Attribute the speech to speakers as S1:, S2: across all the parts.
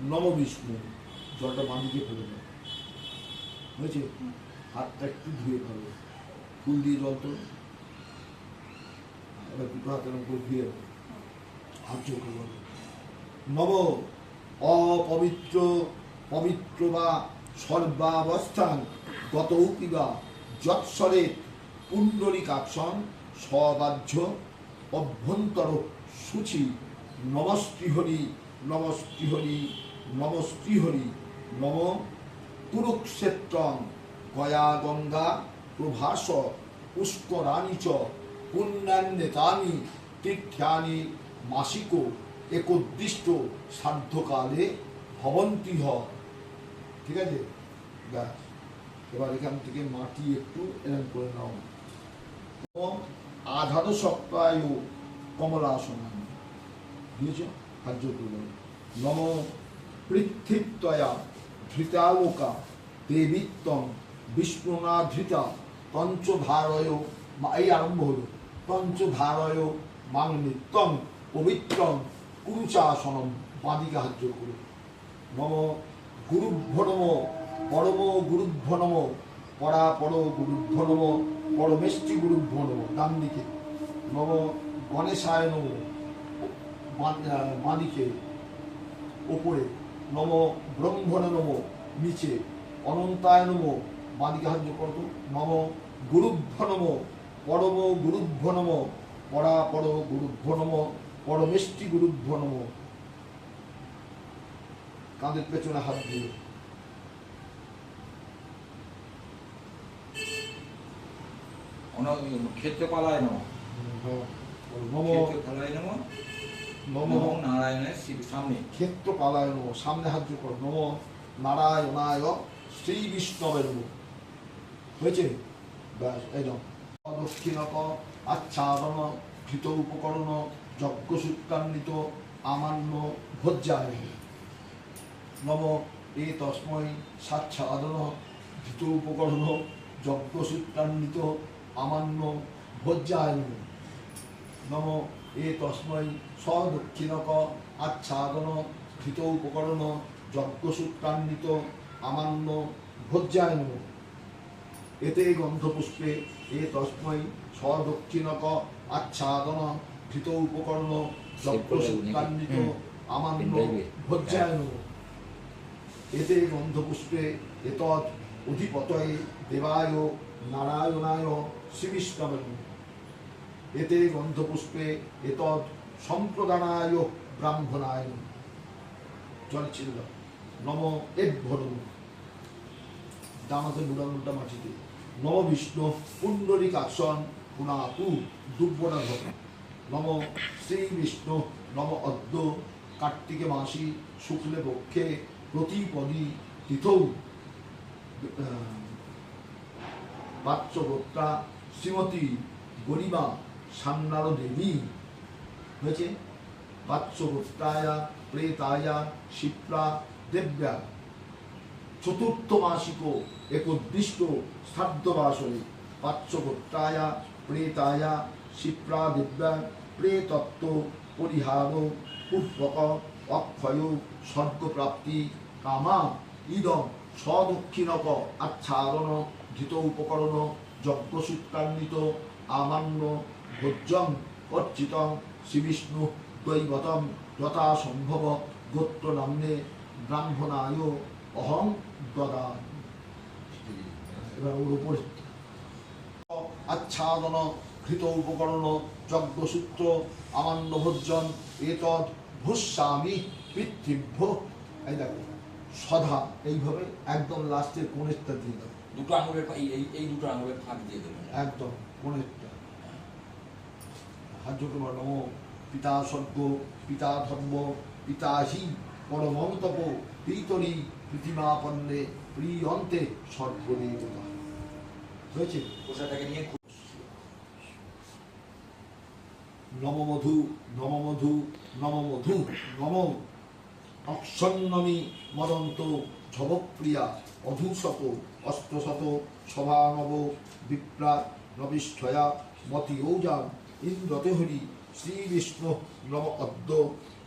S1: নম বিষ্ণু জলটা বাঁধিকে ফেলে দেয়। বুঝেছে হাতটা একটু ধুয়ে খাবে ফুল দিয়ে জল তো এবার দুটো ধুয়ে হাত চোখে বলো নব অপবিত্র, পবিত্র বা সর্বাবস্থান গত কিবা যৎসরে পুণ্ডরিকাক্ষণ সবাহ্য অভ্যন্তর সূচি। নমস্ত্রিহরি নমস্ত্রিহরি নম কুরুক্ষেত্রম গয়া গঙ্গা প্রভাস, পুষ্করাণি চ পুণ্যান্বেতানি তীর্থ্যানি মাসিক, একোদ্দিষ্ট, সাধ্যকালে ভবন্তিহ। ঠিক আছে? ব্যাস। এবার এখান থেকে মাটি একটু এরম করে নাও। আধার সপ্তাহ কমলাসন বুঝেছ হাত জোর করে নম পৃথিবীতয়া ধৃতালোকা দেবীত্তম বিষ্ণুনা ধৃতা পঞ্চধারয় এই আরম্ভ হলো। পঞ্চধারয় মাং পবিত্রম কুরুচাসনম বাদিকে হাত জোর করে। নম গুরুভ্য পরম গুরুভ্য পরা পর গুরুভ্য পরমেষ্টি গুরুভ্য নম ডান দিকে। নম গণেশায় নম বাঁ- আহ, বাঁ দিকে ওপরে। নম ব্রহ্মণ নম নিচে অনন্তায় নম বাঁদিকে হাত জোর করতো নম গুরুভ্য নম পরম গুরুভ্য নম পরা পর গুরুভ্য নম পরমেষ্টি গুরুভ্য নম। কাঁধের পেছনে হাত দিয়ে।
S2: ক্ষেত্রপালায় নম।
S1: নম।
S2: ক্ষেত্রপালায় নম।
S1: নম
S2: নারায়ণের সামনে
S1: ক্ষেত্র পালায় সামনে হাত জোর করো নম নারায়ণায় শ্রী বিষ্ণবে নম হয়েছে ব্যাস একদম আচ্ছাদন ধৃত উপকরণ যজ্ঞ সূত্রান্বিত আমান্য ভোজ্যায় নম এ তস্মৈ সাচ্ছাদন ধৃত উপকরণ যজ্ঞ সূত্রান্বিত আমান্য ভোজ্যায় নম এ তস্মৈ সদক্ষিণক আচ্ছাদন ধৃত উপকরণ যজ্ঞসূত্রান্বিত আমান্য ভোজ্যায় এতে গন্ধপুষ্পে এ তস্মৈ সদক্ষিণক আচ্ছাদন ধৃত উপকরণ যজ্ঞসূত্রান্বিত আমান্য ভোজ্যায় এতে গন্ধপুষ্পে এতৎ অধিপতয়ে দেবায় নারায়ণায় শ্রীবিষ্ণবে নমঃ এতে গন্ধপুষ্পে এতৎ সম্প্রদানায় ব্রাহ্মণায় চলছিল নম এভ্যরম ডানাতে বুড়ানুটা মাটিতে। নম বিষ্ণু পুণ্ডরিকাক্ষণ পুনাতু দুব্বনা ঘট নম শ্রী বিষ্ণু নম অদ্য কার্তিকে মাসি শুক্লে পক্ষে প্রতিপদী তিথৌ। বাচ্চগোত্রা শ্রীমতী গরিমা সান্নার দেবী। হয়েছে? বাচ্চগোত্রায়া প্রেতায়া, শিপ্রা, দেব্যা। চতুর্থ মাসিক একদিষ্ট শ্রাদ্ধবাসরে বাচ্চগোত্রায়া প্রেতায়া, শিপ্রা, দেব্যা প্রেতত্ব পরিহার পূর্বক অক্ষয়, স্বর্গপ্রাপ্তি, কামা, ইদম সদক্ষিণক আচ্ছাদন ধৃত উপকরণ যজ্ঞসূত্রান্বিত আমান্য ভোজ্যং অর্চিতং শ্রীবিষ্ণু দৈবতম যথা সম্ভব গোত্র নাম্নে ব্রাহ্মণায় অহং দদা এবার ওর উপরে। আচ্ছাদন ঘৃত উপকরণ যজ্ঞসূত্র আমান্য ভোজ্যম এতদ ভূস্বামী পৃথিভ্য এই দেখো সধা এইভাবে একদম লাস্টের কোণেরটা দিয়ে দাও।
S2: দুটো আঙুলের এই- এই দুটো আঙুলের ফাঁক দিয়ে দেবেন
S1: একদম কোণেরটা। নমো পিতা স্বর্গ পিতা ধর্ম পিতা হি পরমন্তপ পিতরি পৃথিমাপন্নে প্রিয়ন্তে সর্বদেবতা হয়েছে?
S2: কোষাটাকে নিয়ে খুব
S1: নমমধু নমমধু নমমধু নম। অক্ষন্নমি মদন্ত ঝবপ্রিয়া অধুশত অষ্টশত সভানব বিপ্রা নবিষ্ঠয়া মতি ঔজান ইন্দ্রতে হরি শ্রী বিষ্ণু নম অদ্য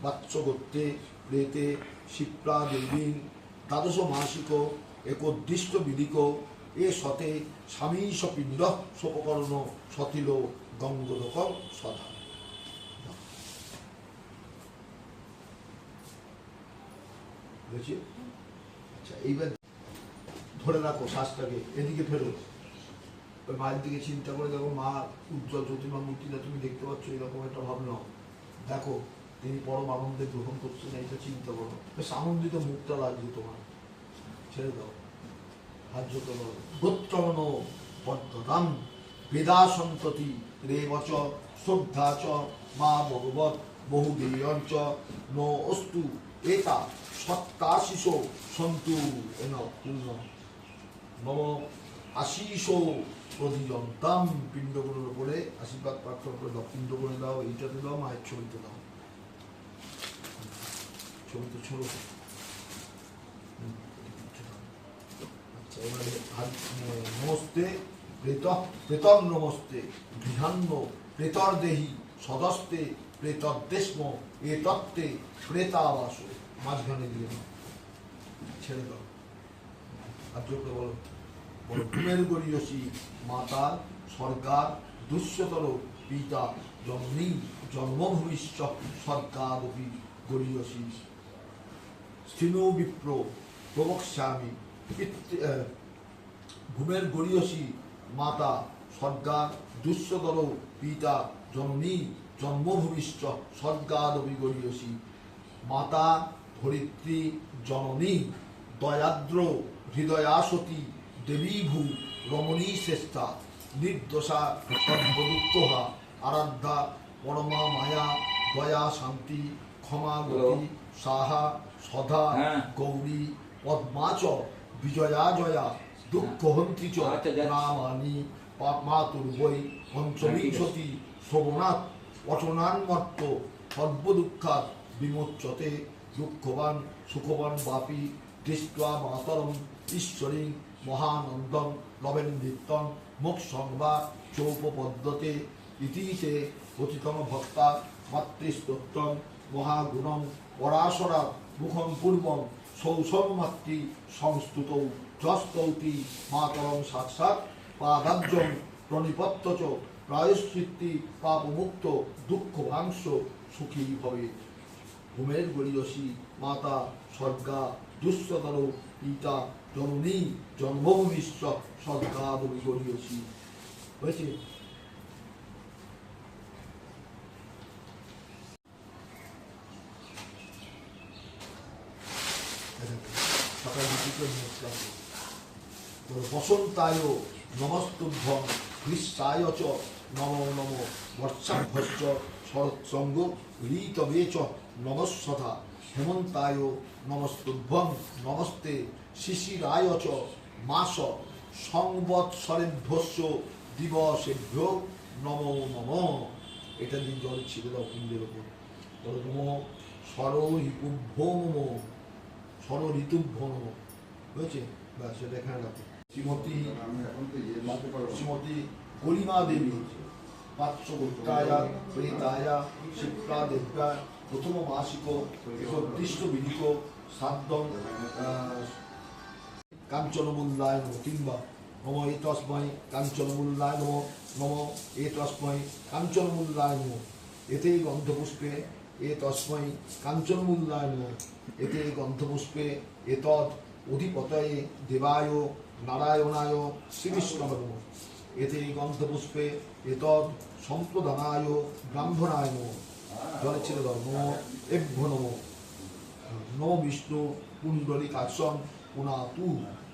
S1: বাচ্চগোত্রে প্রেতে শিপ্রা দেবীন দ্বাদশ মাসিক একোদ্দিষ্ট বিদিক এ সতে স্বামীশ পিণ্ড সোপকর্ণ সতিল গঙ্গোদক সদা। বুঝেছি আচ্ছা এইবার ধরে রাখো শ্বাসটাকে, এদিকে ফেরো। মায়ের দিকে চিন্তা করে দেখো মা উজ্জ্বল জ্যোতিমা মূর্তিটা তুমি দেখতে পাচ্ছ, এরকম একটা ভাবনা দেখো, তিনি পরম আনন্দে গ্রহণ করছেন এইটা চিন্তা করো। বেশ আনন্দিত মুখটা লাগছে তোমার। ছেড়ে দাও। সাহায্য করো। গোত্রমন পদ্মতাম বেদা সন্ততি রেবচ, শ্রদ্ধা চ, মা ভগবত বহু চ, ন অস্তু এতা সত্তাশিষ সন্তু এন নম আশিস প্রতিজন্তাম পিণ্ডগুলোর উপরে আশীর্বাদ প্রার্থনা করে দাও পিণ্ড করে দাও, এইটাতে দাও, মায়ের ছবিতে দাও। ছবিতে আচ্ছা মানে নমস্তে, প্রেত প্রেতর নমস্তে, গৃহান্ন, প্রেতর দেহি, সদস্তে, প্রেতদ্দেশ্ম এ তত্ত্বে প্রেতাবাস। মাঝখানে দিয়ে ছেড়ে দাও। আর জোরে বলো। বলো ঘুমের গরিয়সী মাতা, সরকার, দুঃস্বতর পিতা জন্মী জন্মভূমিশ্চ সরকারপি গরিয়সী। স্থিনো বিপ্র, প্রবক্ষ্যামি ভূমের গরিয়সী মাতা সর্গার দুঃস্বতর পিতা জন্মী জন্মভূমিশ্চ সর্গাদপি গরিয়সী। মাতা, ধরিত্রী, জননী, দয়াদ্র, হৃদয়াসতী দেবীভূ রমণী শ্রেষ্ঠা নির্দোষা সর্বদুঃখহা আরাধ্যা পরমা মায়া দয়া শান্তি ক্ষমা গতি সাহা সদা
S2: হ্যাঁ।
S1: গৌরী পদ্মাচ বিজয়া জয়া দুঃখহন্তি চ
S2: আচ্ছা।
S1: রামানি মাতুর্বৈ পঞ্চবিংশতি শ্রবণাৎ অচনান্মত্ত সর্বদুঃখাৎ বিমোচ্যতে দুঃখবান সুখবান বাপি দৃষ্টা মাতরম ঈশ্বরী মহানন্দন নবেন্দিতন মুখ সংবাদ চৌপপদ্ধতে ইতিতে পতিতম ভক্তা মাতৃস্তোত্রম মহাগুণম পরাশরা মুখম পূর্বম সৌসম মাতৃ সংস্তুত যস্তৌতি মাতরম সাক্ষাৎ পাদাব্জম প্রণিপত্ত চ প্রায়শ্চিত্তি পাপমুক্ত দুঃখ ভাংস সুখী হবে ভূমের গরিয়সী মাতা স্বর্গা দুঃস্থতর পিতা জননী জন্মভূমিশ্চ স্বর্গাদবি গরিয়সী হয়েছে সকাল দুপুরে নমস্কার করো। বসন্তায় নমস্তুভ্যম গ্রীষ্মায় চ নম নম। বর্ষাভ্যশ্চ শরৎসঙ্গ ঋতবে চ নমস্বথা হেমন্তায় নমস্তুভ্যম নমস্তে শিশিরায় চ মাস সংবৎসরেভ্যস্য দিবসেভ্য নম নম। এটা দিন জল ছিঁড়ে দাও কুণ্ডের ওপর নম সর ঋতুভ্য নম সর ঋতুভ্য নম। হয়েছে? ব্যাস সেটা এখানে রাখো। শ্রীমতী শ্রীমতী গরিমা দেবী পার্শ্ববর্তায়া প্রেতায়া শিপ্রা দেব্যা প্রথম মাসিক একত্রিষ্ট বিধিক সাদ্যম কাঞ্চনমূল্যায় নম কিংবা নম এ তস্মৈ কাঞ্চনমূল্যায় নম নম এ তস্মৈ কাঞ্চনমূল্যায় নম এতে গন্ধপুষ্পে এ তস্মৈ কাঞ্চনমূল্যায় নম এতে গন্ধপুষ্পে এতদ অধিপতয়ে দেবায় নারায়ণায় শ্রীবিষ্ণবে এতে গন্ধপুষ্পে এতদ সম্প্রদানায় ব্রাহ্মণায় নম। ছেড়ে দাও এভ্য নম। বিষ্ণু, কুণ্ডলী পুনা, তু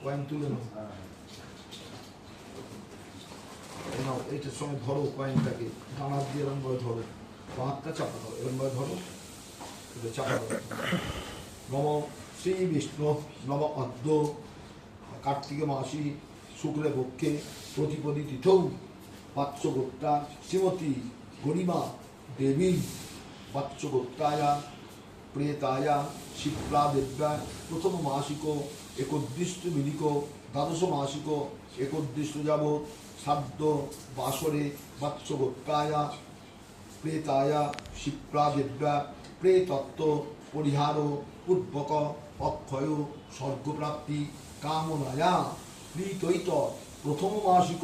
S1: কয়েন তুলে নাও সঙ্গে ধরো কয়েনটাকে। দিয়ে এরম ধরো। চাপা দাও এরম ধরো। এটা চাপা দাও নম শ্রী বিষ্ণু, নম কার্তিকে মাসি শুক্লে পক্ষে, প্রতিপদী তিথৌ বাচ্চগোত্রা শ্রীমতী গরিমা দেবী। বাচ্চগোত্রায়া প্রেতায়া শিপ্রা দেব্যা প্রথম মাসিক একদ্রিষ্ট বিধিক দ্বাদশ মাসিক একদ্রিষ্ট যাবৎ শ্রাদ্ধ বাসরে বাচ্চগোত্রায়া প্রেতায়া শিপ্রা দেব্যা প্রেতত্ত্ব পরিহার পূর্বক অক্ষয় স্বর্গপ্রাপ্তি কামনায়া প্রীতৈত প্রথম মাসিক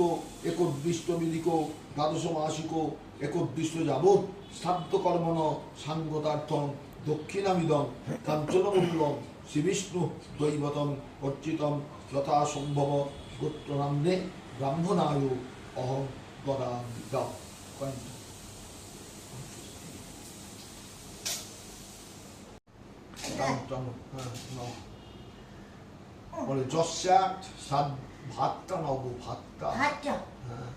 S1: একোদ্দিষ্ট বিদিক দ্বাদশ মাসিক একোদ্দিষ্ট যাবৎ শ্রাদ্ধ কর্মণ সাঙ্গতার্থম দক্ষিণামিদম কাঞ্চনমূল্যম শ্রীবিষ্ণু দৈবতম অর্চিতম যথাসম্ভব গোত্রনাম্নে ব্রাহ্মণায় অহং গদামি দাও বলে যস্যা ভাতটা নব ভাতটা হ্যাঁ।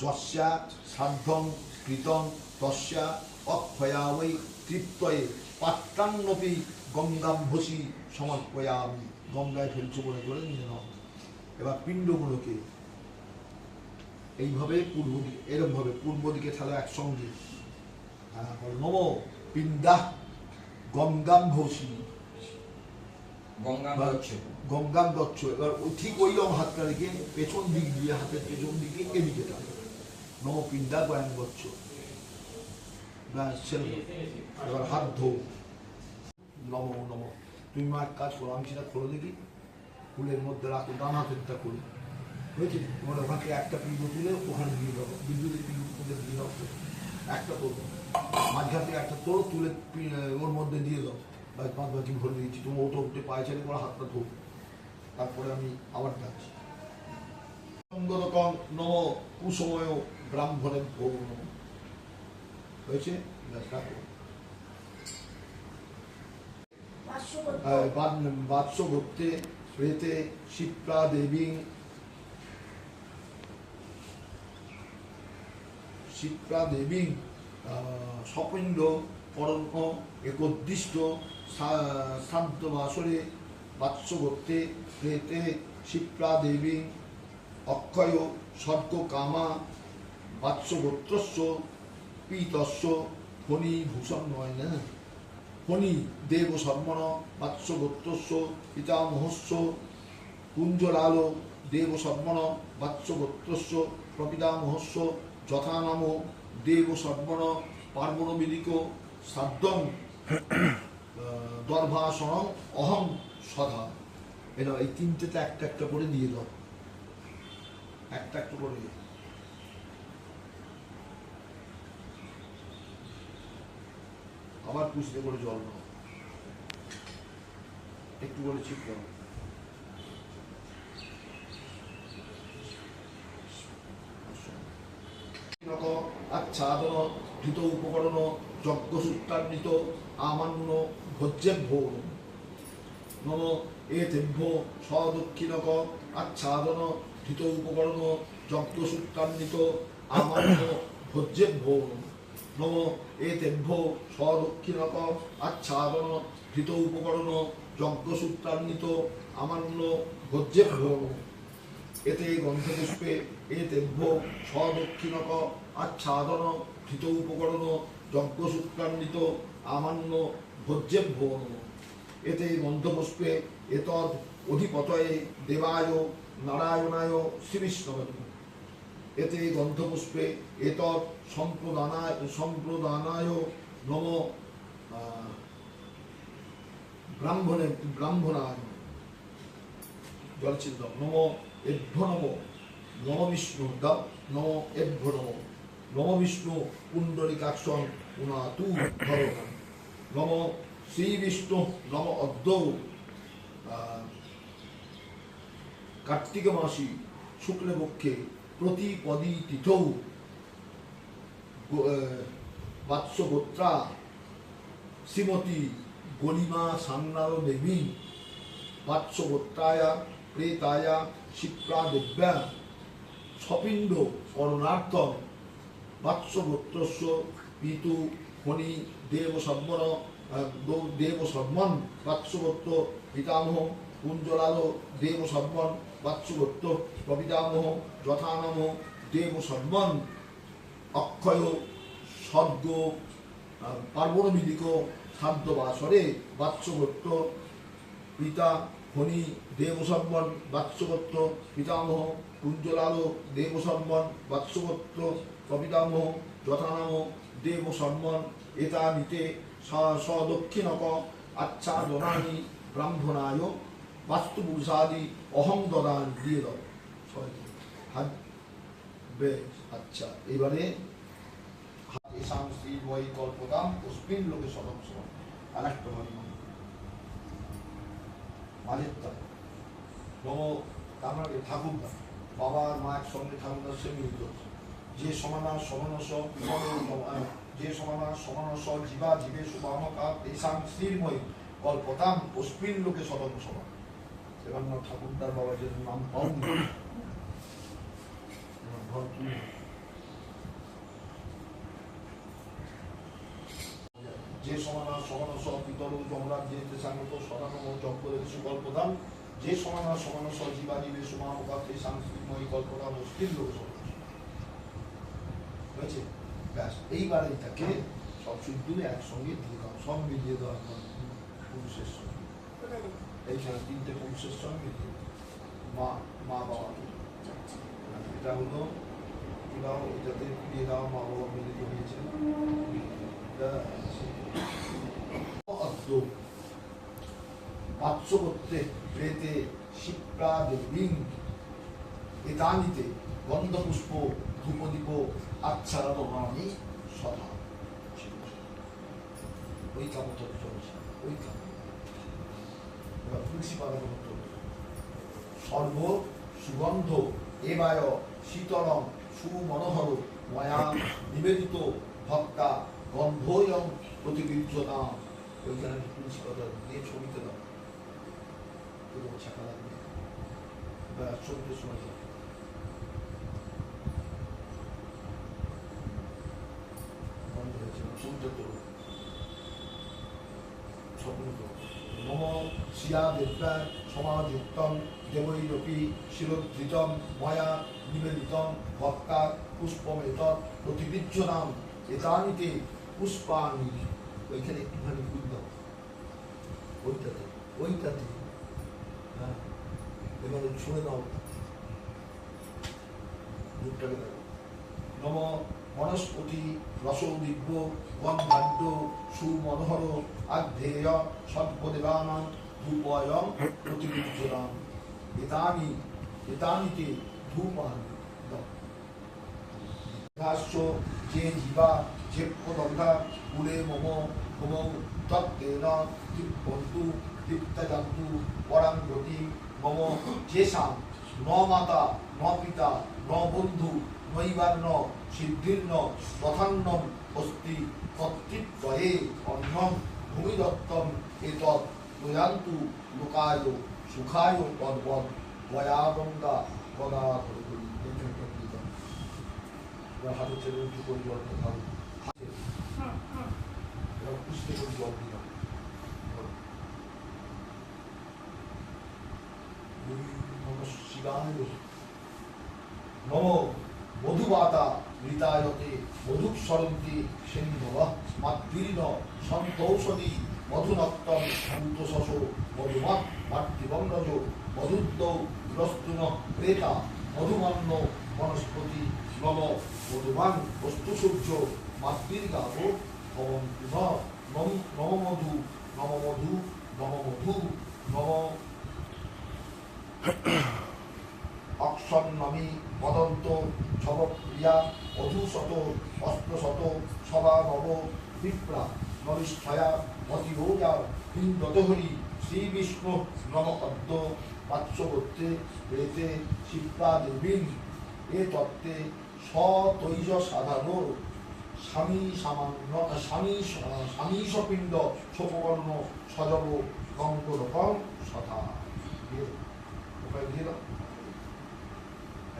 S1: যস্যা সাধ্যং কৃতং তস্যা অক্ষয়া ওই তৃপ্তয়ে পাত্রান্নপি গঙ্গাম্ভসী সমর্পয়ামি। গঙ্গায় ফেলছো বলে করে নিয়ে নাও। এবার পিণ্ডগুলোকে এইভাবে পূর্ব দিকে এরকম ভাবে পূর্ব দিকে তাহলে একসঙ্গে। নম, পিণ্ডা গঙ্গাম্ভসী
S2: গঙ্গা
S1: বা
S2: হচ্ছে
S1: গঙ্গাম দচ্ছ এবার ওই ঠিক ওই রকম হাতটা রেখে পেছন দিক দিয়ে হাতের পেছন দিকে এদিকে টানো। গচ্ছ ছেড়ে দাও। এবার হাত ধো নম নম। তুমি মা এক কাজ করো আমি সেটা খোলো দেখি। ফুলের মধ্যে রাখো ডান হাতেরটা খুলে। হয়েছে তোমার ওখান থেকে একটা পিণ্ড তুলে ওখানে দিয়ে দাও। বিদ্যুতের পিণ্ড তুলে দিয়ে দাও। একটা করব মাঝখান থেকে একটা তোলো তুলে ওর মধ্যে দিয়ে দাও। বা পাঁচ বাকি ভরে দিয়েছি তুমি ওটা উঠে পায়ে ছেড়ে করে হাতটা ধো তারপরে আমি আবার ডাকছি নম কুসময় ব্রাহ্মণের ভোগ নম। হয়েছে? বাৎস ভক্তে শ্রেতে শিপ্রা দেবী। শিপ্রা দেবী স্বপিণ্ড। শ্রাদ্ধ বাসরে বাৎস ভক্তে শ্রেতে শিপ্রা দেবী, অক্ষয় স্বর্গ কামা বাৎস গোত্রস্য, পীতস্য ফণীভূষণ নয় না? ফণি দেব সর্মণ বাৎস গোত্রস্য, পিতামহস্য, কুঞ্জলাল দেব সর্মণ বাৎস গোত্রস্য, প্রপিতামহস্য, যথানাম দেব সর্মণ পার্বণ বিদিক শ্রাদ্ধং দর্ভাসন অহং সদা এটা এই তিনটেতে একটা একটা করে দিয়ে দাও। একটা একটা করে। আবার পুষতে করে জল নাও একটু করে ছিপ দাও। আচ্ছাদন ধৃত উপকরণ যজ্ঞ সূত্রান্বিত আমান্য ভোজ্যেভ্য নম এতেভ্য সদক্ষিণক আচ্ছাদন ধৃত উপকরণ যজ্ঞ সূত্রান্বিত আমান্য ভোজ্যেভ্য নম এতেভ্য সদক্ষিণক আচ্ছাদন ধৃত উপকরণ যজ্ঞ সূত্রান্বিত আমান্য ভোজ্যেভ্য এতে গন্ধপুষ্পে এতেভ্য সদক্ষিণক আচ্ছাদন ধৃত উপকরণ যজ্ঞসূত্রান্বিত আমান্য ভোজ্যেভ্য এতে গন্ধপুষ্পে এতদ অধিপতয়ে দেবায় নারায়ণায় শ্রীবিষ্ণবে এতে গন্ধপুষ্পে এতদ সম্প্রদানায় সম্প্রদানায় নম ব্রাহ্মণে, ব্রাহ্মণায় জলচিন্ত নম এভ্য নম নম বিষ্ণু দাও নম এভ্য নম নম বিষ্ণু পুণ্ডরিকাক্ষণ পুনা তু ধর নম শ্রী বিষ্ণু নম অদ্য কার্তিক মাসি শুক্লপক্ষে প্রতিপদী তিথৌ গো- আহ, বাৎস গোত্রা শ্রীমতী গরিমা সান্নার দেবী বাৎসগোত্রায়া প্রেতায়া শিপ্রা দেব্যা সপিণ্ড করণার্থম বাৎসগোত্রস্য পিতু ফণি দেব সর্বণ দেব সর্মন বাৎসগোত্র পিতামহ কুঞ্জলাল, দেব সর্বণ বাৎসগোত্র প্রপিতামহ, যথানাম, দেব সর্বণ অক্ষয়, স্বর্গ পার্বণ খাদ্য বাসরে বাৎসগোত্র পিতা ফণি দেবসম্মন বাৎসগোত্র পিতামহ, কুঞ্জলাল দেবসম্মন বাৎসগোত্র প্রপিতামহ, যথানাম দেবসম্মন এতা নিতে স- সদক্ষিণক আচ্ছাদনানি ব্রাহ্মণায় বাস্তুপুরুষাদি অহং দদান দিয়ে দাও। সবাইকে হাত আচ্ছা এবারে এসাম শ্রী বই কল্পতাম অস্মিন লোকে সদম সমান আর একটা হরি তার নম তার মানে ঠাকুরদা। বাবা আর মা একসঙ্গে ঠাকুরদার সে মিলিত হচ্ছে। যে সমানা সমানস যে সমানা সমানস জীবা জীবে শুভামকা তেসাং শ্রীময়ী কল্পতাম অস্মিন লোকে সদম সমান। এবার ঠাকুরদার বাবা যে নাম যে সমানা সমানস পিতর যমরাজ যে তেসাঙ্গত সদানম চক্র সুকল্পদাম যে সমানা সমানস জীবা জীবে শুভামকা তেসাং শ্রীময়ী কল্পতাম অস্মিন লোকে সদম হয়েছে ব্যাস এইবার এটাকে সব শুদ্ধুলে একসঙ্গে দিয়ে দাও সব মিলিয়ে দেওয়া পুরুষের সঙ্গে। এইখানে তিনটে পুরুষের সঙ্গে মা মা এটা হলো এটাও এটাতে দিয়ে দাও মা বাবা মিলিত হয়েছে আছে। করতে প্রেতে শিপ্রা দেবীং এতানিতে গন্ধপুষ্প ধূপদীপ আচ্ছাদনানি সদা ওই কামত চলছে ওই এবার তুলসী পাতা সর্ব সুগন্ধ এবায় শীতলম সুমনোহর ময়া নিবেদিত ভক্তা গন্ধয়ম প্রতিবিজ্জনা ওইখানে তুলসী পাতা দিয়ে ছবিতে দাও পুরো ছাকা লাগবে শোনা হয়েছে ফুলটা স্বপ্ন নম সমাযুক্তম দেবৈরপি শিরোদ্ধৃতম, ময়া নিবেদিতম, ভক্তা পুষ্পমেত প্রতিবিজ্জনাম এতানিতে পুষ্পানি ওইখানে একটুখানি ফুল ওইটাতে ওইটাতে হ্যাঁ এবারে দুধটাকে দেখো। নম বনস্পতি রসৌদিব্য গন্ধাঢ্য সুমনোহর, আধ্যেয় সর্বদেবানাং ধূপয়ং প্রতিবিজ্জনাম এতানি, এতানিতে ধূপানি ভাষ্য যে জীবা, যে পদন্ধা কুলে মম মম তত্ত্বেন তৃপ্পন্তু তৃপ্তজন্তু পরাং গতি মম যেষাং ন মাতা, ন পিতা, ন বন্ধু নৈবার্ণ সিদ্ধির্ন তথান্নম অস্তি তত্ত্বিত্বয়ে অন্নম ভূমিদত্তম এতৎ। প্রয়ান্তু লোকায় সুখায় নম শিবায় নম। মধুবাতা ঋতায়তে মধুক সরন্তি সিন্ধব মাতৃণ সন্তৌষধি মধুনক্তম সন্তোষস মধুমত মাতৃবঙ্গজ মধুদ্দৌ গ্রস্তুন প্রেতা মধুমান্য বনস্পতি নম মধুমান বস্তুসূর্য মাতৃগাব ভবন্তু ন নম নম মধু নম নম অক্ষন্নমি বদন্ত ছবপ্রিয়া অধুশত, অস্ত্রশত, সভা নব বিপ্রা নবিষ্ঠয়া মতিরোজা হিন্দতহরি শ্রী বিষ্ণু নম অদ্য পার্শ্ববর্তে এতে শিপ্রা, দেবীন, এ তত্ত্বে সতৈজ সাধারণ। স্বামী সামান্য, স্বামী স্বামীশপিণ্ড শোকবর্ণ, সজব গঙ্গরকম সথা ওখানে দিয়ে দাও।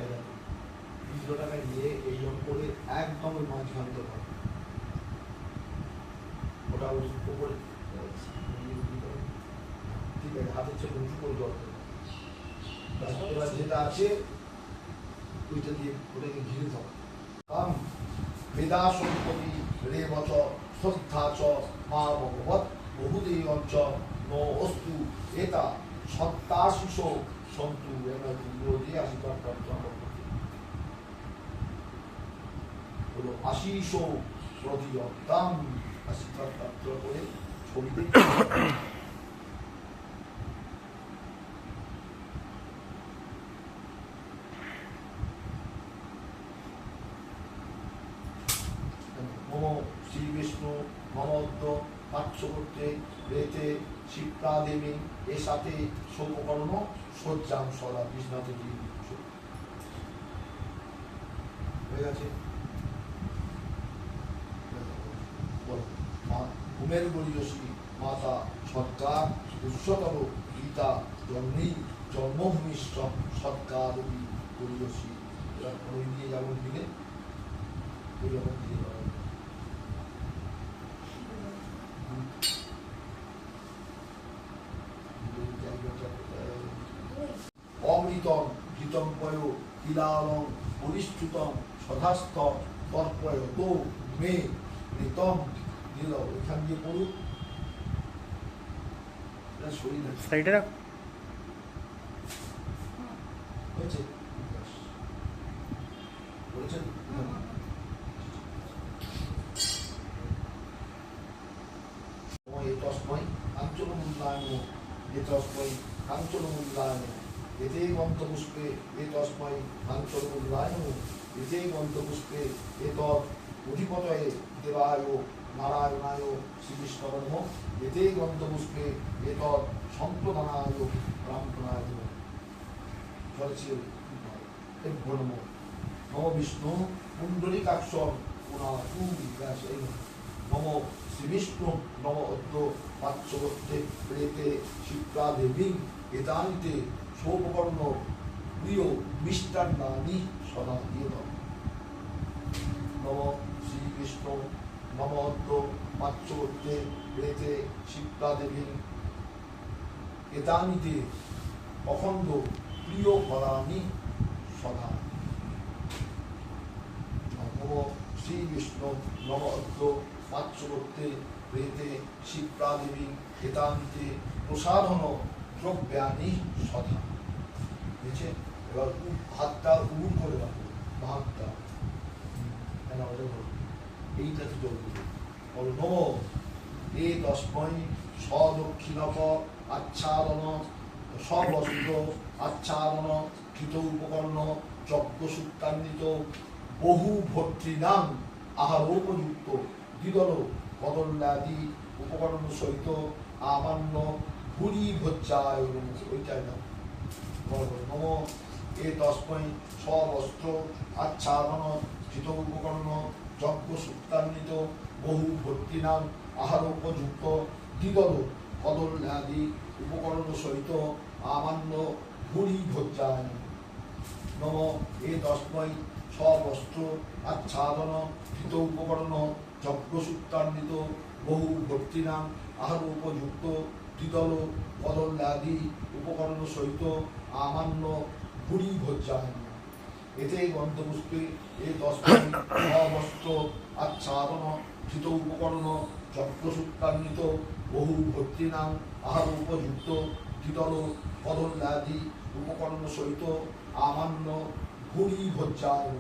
S1: দেখো, তিনশোটাকে নিয়ে এইরকম করে একদম ওই মাঝখান থেকে ওটা উপরে ঠিক আছে হাতের চেয়ে উঁচু করে এবার যেটা আছে ওইটা দিয়ে ওটাকে ঘিরে দাও কাম বেদা সম্পত্তি রেবচ শ্রদ্ধা মা ভগবত বহুদেয়ঞ্চ ন অস্তু এটা সত্তাশিষ সন্তু এবারগুলো দিয়ে আশীর্বাদ প্রাপ্ত আমরা করি। হলো আশিস প্রতিয়তাম আশীর্বাদ প্রাপ্ত করে ছবিতে নম শ্রী বিষ্ণু নমদ্য পার্শ্ববর্তে রেতে শিপ্রা দেবী এর সাথে সৌপকর্ণ সজ্জাম সদা বিষ্ণাদেবী হয়ে গেছে ঘুমের বলিয়সী মাতা সৎকার উচ্চতর গীতা জন্মেই জন্মভূমি সৎকার বলিয়সী এরা ওই দিয়ে যেমন দিলে ওই রকম দিয়ে দেওয়া হবে।
S3: দুই
S1: হিতম্পয় কিলালং পরিষ্ঠুতম সধাস্থ তৎপয় তো মে মৃতম দিল এখান দিয়ে পড়ুক শরীর। হয়েছে গন্তপুষ্পে এতস্মৈ কাঞ্চনমূল্যায়ন এতে গন্তপুষ্পে এতৎ অধিপতয়ে দেবায় নারায়ণায় শ্রীকৃষ্ণবর্ম এতে গন্তপুষ্পে এতৎ সম্প্রদানায় ব্রহ্ম নম বিষ্ণু এই নম শ্রী বিষ্ণু নম অদ্য পাচ্যবর্তে প্রেতে শিপ্রা দেবী এতানিতে সৌপকর্ণ প্রিয় মিষ্টান্নানি সদা দিয়ে দাও। নম শ্রী বিষ্ণু নম অদ্য পাচ্যবর্তে প্রেতে শিপ্রা দেবী এতানিতে অখণ্ড প্রিয় ফলানি সদা। নম শ্রী বিষ্ণু নম অদ্য পাচ্যবর্তে প্রেতে শিপ্রাদেবী হেতান্তে প্রসাধন দ্রব্যানি সদা। বুঝছে এবার উ- হাতটা উড় করে রাখো ভাতটা কেন আমাদের বলো এইটাতে দিবে। বলো, নম। এ দশময় সদক্ষিণক আচ্ছাদন সবস্ত্র আচ্ছাদন কৃত উপকরণ যজ্ঞ সূত্রান্বিত বহু ভর্তৃনাম আহারোপযুক্ত, দ্বিদল কদল্যাদি উপকরণ সহিত আমান্য ভুরি ভজ্জায় ওইটাই না নম এ তস্মৈ স্ববস্ত্র আচ্ছাদন কৃত উপকরণ যজ্ঞ সূত্রান্বিত বহু ভর্তৃনাম আহার উপযুক্ত দ্বিদল কদল্যাদি উপকরণ সহিত আমান্য ভুরি ভজ্জায় নম এ তস্মৈ স্ববস্ত্র আচ্ছাদন ধৃত উপকরণ যজ্ঞসূত্রান্বিত বহু ভর্তিনাম আহার উপযুক্ত দ্বিদল কদল্যাদি উপকরণ সহিত আমান্য ভুরি ভজ্জায় এতে গন্তপুষ্পে এ দশ আচ্ছাদন, ধৃত উপকরণ, চক্রসূত্রান্বিত, বহু ভর্তি নাম আহার উপযুক্ত ধৃতল কদল্যাদি উপকরণ সহিত আমান্য ভুরি ভজ্জায়